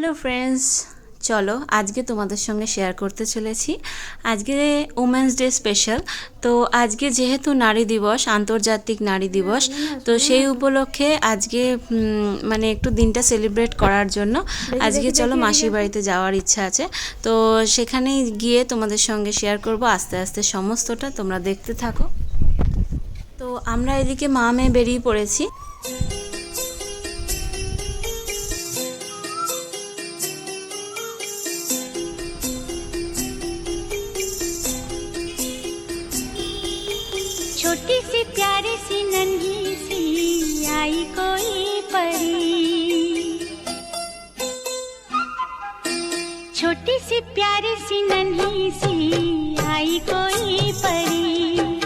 Hello friends চলো আজকে তোমাদের সঙ্গে শেয়ার করতে চলেছি। আজকে উমেন্স ডে স্পেশাল তো আজকে যেহেতু নারী দিবস আন্তর্জাতিক নারী দিবস তো সেই উপলক্ষে আজকে মানে একটু দিনটা সেলিব্রেট করার জন্য আজকে চলো মাসির বাড়িতে যাওয়ার ইচ্ছা আছে। তো সেখানে গিয়ে তোমাদের সঙ্গে শেয়ার করব। আস্তে আস্তে সমস্তটা তোমরা দেখতে থাকো। তো আমরা এদিকে মা মেয়ে বেরিয়ে পড়েছি। छोटी सी प्यारी सी नन्ही सी आई कोई परी। छोटी सी प्यारी सी नन्ही सी आई कोई परी।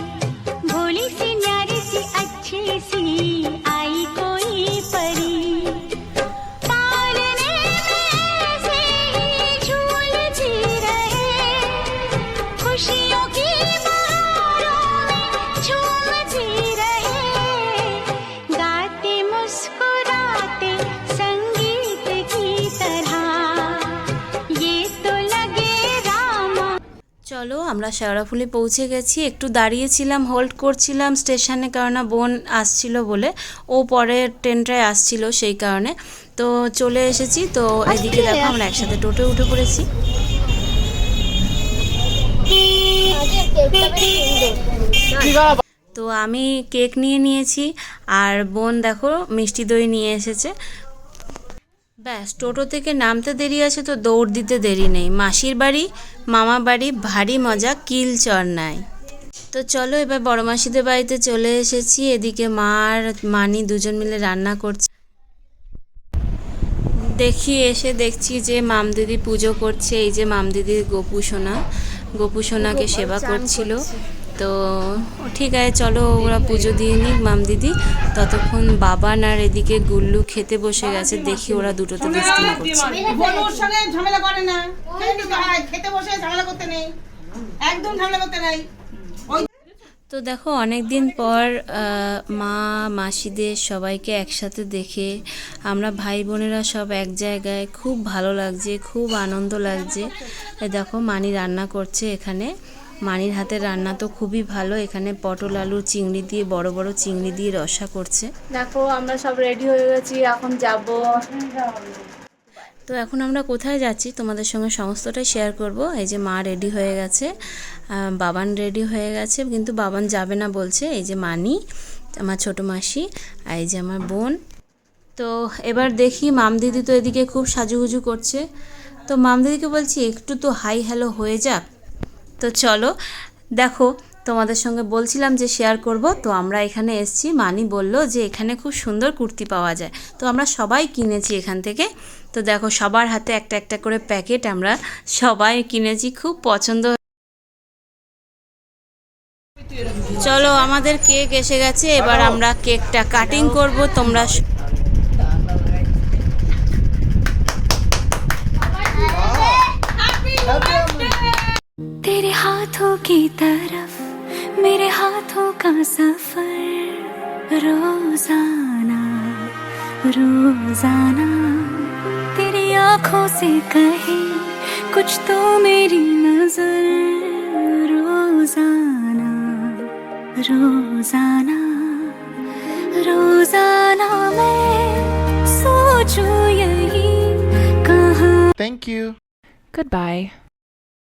চলো আমরা শেওড়াফুলি পৌঁছে গেছি। একটু দাঁড়িয়েছিলাম হোল্ড করছিলাম স্টেশনে কারণ বোন আসছিল বলে। ও পরে ট্রেনটায় আসছিল সেই কারণে। তো চলে এসেছি। তো এদিকে দেখো আমরা একসাথে টোটো উঠে পড়েছি। তো আমি কেক নিয়ে নিয়েছি আর বোন দেখো মিষ্টি দই নিয়ে এসেছে। ব্যাস টোটো থেকে নামতে দেরি আছে তো দৌড় দিতে দেরি নেই। মাসির বাড়ি মামা বাড়ি ভারী মজা কিল চর নাই তো চলো এবার বড় মাসিদের বাড়িতে চলে এসেছি। এদিকে মা আর মানি দুজন মিলে রান্না করছে। দেখি এসে দেখছি যে মাম দিদি পুজো করছে। এই যে মাম দিদির গোপু সোনা গোপু সোনাকে সেবা করছিল তো ঠিক আছে চলো ওরা পুজো দিয়ে নিক মাম দিদি। ততক্ষণ বাবান আর এদিকে গুল্লু খেতে বসে গেছে দেখি ওরা দুটোতে দুষ্টুমি করছে। ঝামেলা করে না। খেতে বসে ঝামেলা করতে নেই। একদম ঝামেলা করতে নেই। তো দেখো অনেক দিন পর মা মাসিদের সবাইকে একসাথে দেখে আমরা ভাই বোনেরা সব এক জায়গায় খুব ভালো লাগছে খুব আনন্দ লাগছে। দেখো মানি রান্না করছে এখানে। মানির হাতের রান্না তো খুবই ভালো। এখানে পটল আলু চিংড়ি দিয়ে বড় বড় চিংড়ি দিয়ে রসা করছে। দেখো আমরা সব রেডি হয়ে গেছি এখন যাব। তো এখন আমরা কোথায় যাচ্ছি তোমাদের সঙ্গে সমস্তটাই শেয়ার করব। এই যে মা রেডি হয়ে গেছে বাবান রেডি হয়ে গেছে কিন্তু বাবান যাবে না বলছে। এই যে মানি আমার ছোট মাসি আর এই যে আমার বোন। তো এবার দেখি মাম দিদি তো এদিকে খুব সাজুগুজু করছে। তো মাম দিদিকে বলছি একটু তো হাই হ্যালো হয়ে যাক। তো চলো, দেখো, তোমাদের সঙ্গে বলছিলাম যে শেয়ার করব, তো আমরা এখানে এসেছি। মানি বলল যে এখানে খুব সুন্দর কুর্তি পাওয়া যায়। তো আমরা সবাই কিনেছি এখান থেকে। তো দেখো, সবার হাতে একটা একটা করে প্যাকেট আমরা সবাই কিনেছি, খুব পছন্দ চলো, আমাদের কেক এসে গেছে। এবার আমরা কেকটা কাটিং করব। তোমরা हाथों की तरफ़ मेरे हाथों का सफ़र रोज़ाना रोज़ाना तेरी आँखों से कहे कुछ तो मेरी नज़र रोज़ाना रोज़ाना रोज़ाना मैं सोचूं यही कहाँ Thank you. Goodbye.